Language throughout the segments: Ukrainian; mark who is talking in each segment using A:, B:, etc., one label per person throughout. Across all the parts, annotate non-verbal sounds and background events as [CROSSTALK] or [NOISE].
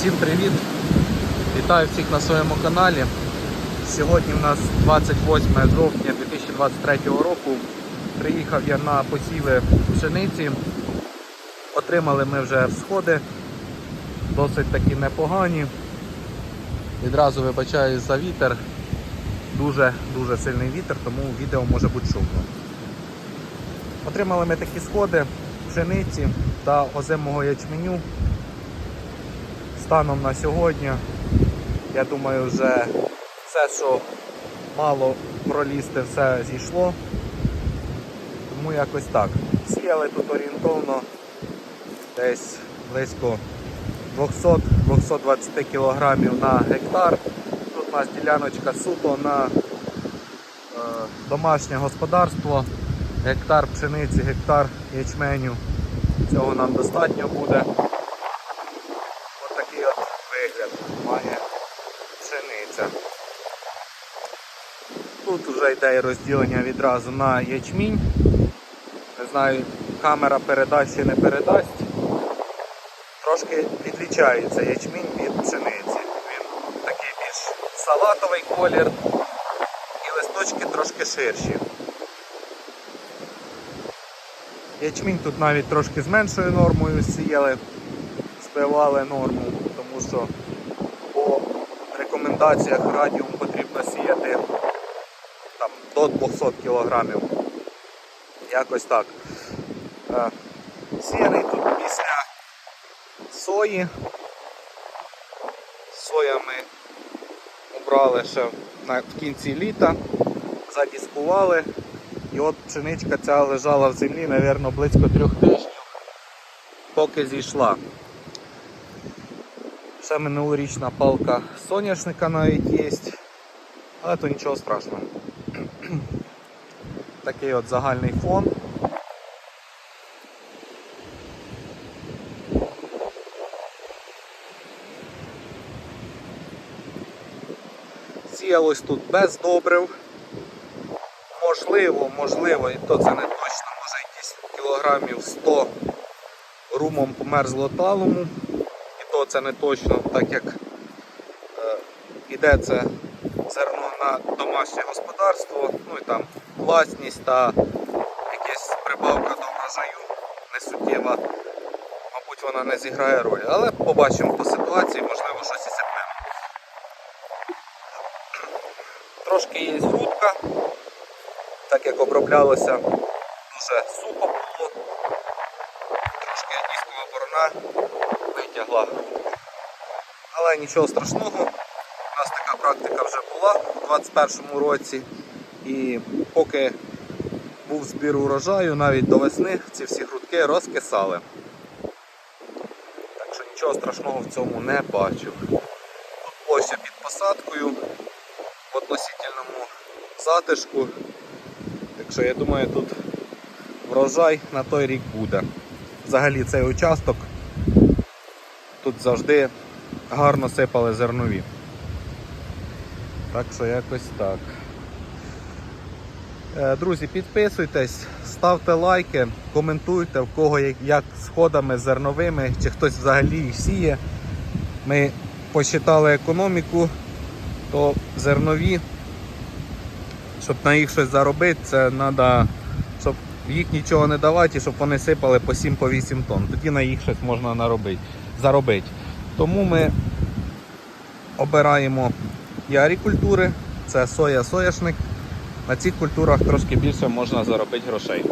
A: Всім привіт! Вітаю всіх на своєму каналі. Сьогодні у нас 28 жовтня 2023 року. Приїхав я на посіви пшениці. Отримали ми вже всходи, досить такі непогані. Відразу вибачаю за вітер. Дуже-дуже сильний вітер, тому відео може бути шумно. Отримали ми такі сходи пшениці та озимого ячменю. Станом на сьогодні, я думаю, вже все, що мало пролізти, все зійшло. Тому якось так. Сіяли тут орієнтовно десь близько 200-220 кг на гектар. Тут у нас діляночка суто на е, домашнє господарство. Гектар пшениці, гектар ячменю. Цього нам достатньо буде. Ось такий от має пшениця. Тут вже йде розділення відразу на ячмінь. Не знаю, камера передасть чи не передасть. Трошки відлічається ячмінь від пшениці. Він такий більш салатовий колір і листочки трошки ширші. Ячмінь тут навіть трошки з меншою нормою сіяли, збивали норму, тому що рекомендаціях радіум потрібно сіяти там, до 200 кг. Якось так. Е, Сіяний тут після сої. Соя ми обрали ще в кінці літа, задіскували. І от пшеничка ця лежала в землі, мабуть, близько трьох тижнів, поки зійшла. Ще минулорічна палка соняшника навіть є, але то нічого страшного. [CLEARS THROAT] Такий от загальний фон. Сіялось тут без добрив. Можливо, можливо, і то це не точно, може якісь кілограмів 100 румом померзло талому. Це не точно, так як е, іде це зерно на домашнє господарство, ну і там власність та якась прибавка до врожаю несуттєва. Мабуть, вона не зіграє роль. Але побачимо по ситуації, можливо, щось і сипнемо. Трошки є грудка так як оброблялося дуже сухо було, трошки дискова борона витягла. Але нічого страшного, у нас така практика вже була у 2021 році і поки був збір урожаю, навіть до весни ці всі грудки розкисали. Так що нічого страшного в цьому не бачив. Тут площа під посадкою в относительному затишку. Так що я думаю, тут врожай на той рік буде. Взагалі цей участок тут завжди гарно сипали зернові. Так що якось так. Е, Друзі, підписуйтесь, ставте лайки, коментуйте, в кого як, з ходами зерновими, чи хтось взагалі їх сіє. Ми посчитали економіку, то зернові щоб на їх щось заробити, це треба, щоб їх нічого не давати, щоб вони сипали по 7-8 тонн. Тоді на їх щось можна наробити, заробити. Тому ми обираємо ярі культури, це соя, сояшник. На цих культурах трошки більше можна заробити грошей.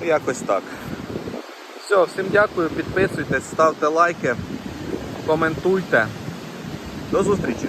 A: Ну, Якось так. Все, всім дякую, підписуйтесь, ставте лайки, коментуйте. До зустрічі!